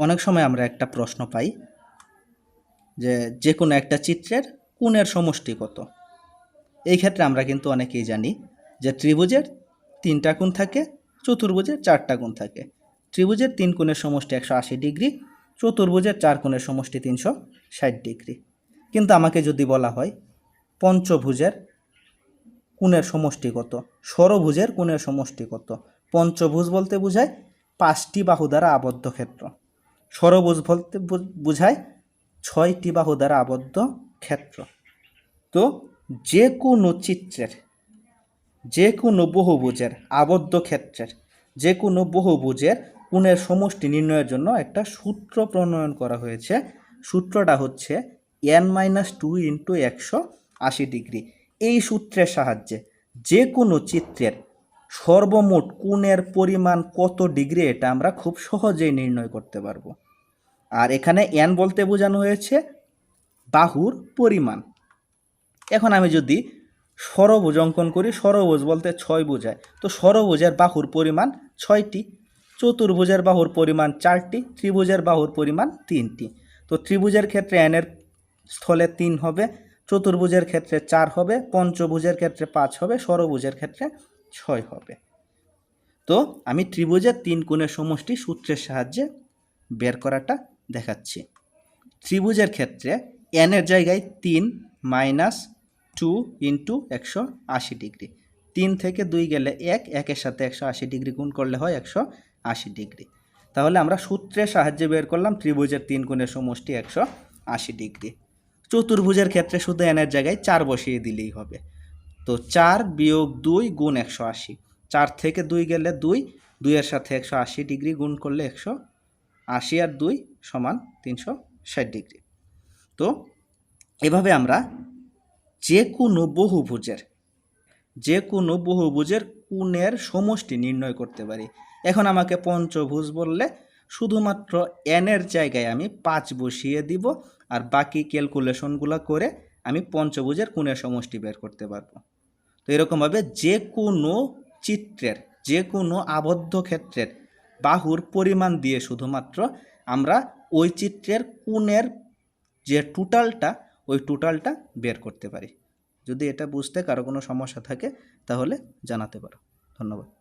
অনেক সময় আমরা একটা প্রশ্ন পাই যে যে কোনো একটা চিত্রের কোণের সমষ্টি কত? এই ক্ষেত্রে আমরা কিন্তু অনেকেই জানি যে ত্রিভুজের তিনটা কোণ থাকে, চতুর্ভুজের চারটা কোণ থাকে। ত্রিভুজের তিন কোণের সমষ্টি একশো আশি ডিগ্রি, চতুর্ভুজের চার কোণের সমষ্টি তিনশো ষাট ডিগ্রি। কিন্তু আমাকে যদি বলা হয়, পঞ্চভুজের কোণের সমষ্টি কত? ষড়ভুজের কোণের সমষ্টি কত? পঞ্চভুজ বলতে বোঝায় পাঁচটি বাহু দ্বারা আবদ্ধ ক্ষেত্র। ষড়ভুজ বলতে বোঝায় ছয়টি বাহু দ্বারা আবদ্ধ ক্ষেত্র। তো যে কোনো চিত্রের, যে কোনো বহুভুজের আবদ্ধ ক্ষেত্রের, যে কোনো বহুভুজের কোণের সমষ্টি নির্ণয়ের জন্য একটা সূত্র প্রণয়ন করা হয়েছে। সূত্রটা হচ্ছে এন মাইনাস টু ইন্টু একশো আশি ডিগ্রি। এই সূত্রের সাহায্যে যে কোনো চিত্রের সর্বমোট কোণের পরিমাণ কত ডিগ্রি এটা আমরা খুব সহজেই নির্ণয় করতে পারব। আর এখানে এন বলতে বোঝানো হয়েছে বাহুর পরিমাণ। এখন আমি যদি সরভুজ অঙ্কন করি সরভুজ বলতে ছয় বোঝায়। তো সরভুজের বাহুর পরিমাণ ছয়টি, চতুর্ভুজের বাহুর পরিমাণ চারটি, ত্রিভুজের বাহুর পরিমাণ তিনটি। তো ত্রিভুজের ক্ষেত্রে এনের স্থলে তিন হবে, চতুর্ভুজের ক্ষেত্রে চার হবে, পঞ্চভুজের ক্ষেত্রে পাঁচ হবে ষড়ভুজের ক্ষেত্রে ছয় হবে। তো আমি ত্রিভুজের তিন কোণের সমষ্টি সূত্রের সাহায্যে বের করাটা দেখাচ্ছি। ত্রিভুজের ক্ষেত্রে এনের জায়গায় তিন মাইনাস টু ইন্টু একশো আশি ডিগ্রি। তিন থেকে দুই গেলে এক, একের সাথে একশো আশি ডিগ্রি গুণ করলে হয় একশো আশি ডিগ্রি। তাহলে আমরা সূত্রের সাহায্যে বের করলাম ত্রিভুজের তিন কোণের সমষ্টি একশো আশি ডিগ্রি। চতুর্ভুজের ক্ষেত্রে শুধু এনের জায়গায় চার বসিয়ে দিলেই হবে। তো চার বিয়োগ দুই গুণ একশো আশি। চার থেকে দুই গেলে দুই, দুইয়ের সাথে একশো আশি ডিগ্রি গুণ করলে একশো আশি আর দুই সমান তিনশো ষাট ডিগ্রি। তো এভাবে আমরা যে কোনো বহুভুজের যে কোনো বহুভুজের কোণের সমষ্টি নির্ণয় করতে পারি। এখন আমাকে পঞ্চভুজ বললে শুধুমাত্র এনের জায়গায় আমি পাঁচ বসিয়ে দিব আর বাকি ক্যালকুলেশনগুলো করে আমি পঞ্চভুজের কোণের সমষ্টি বের করতে পারব। এরকমভাবে যে কোনো চিত্রের যে কোনো আবদ্ধ ক্ষেত্রের বাহুর পরিমাণ দিয়ে শুধুমাত্র আমরা ওই চিত্রের কোণের যে টোটালটা ওই টোটালটা বের করতে পারি। যদি এটা বুঝতে কারও কোনো সমস্যা থাকে, তাহলে জানাতে পারো। ধন্যবাদ।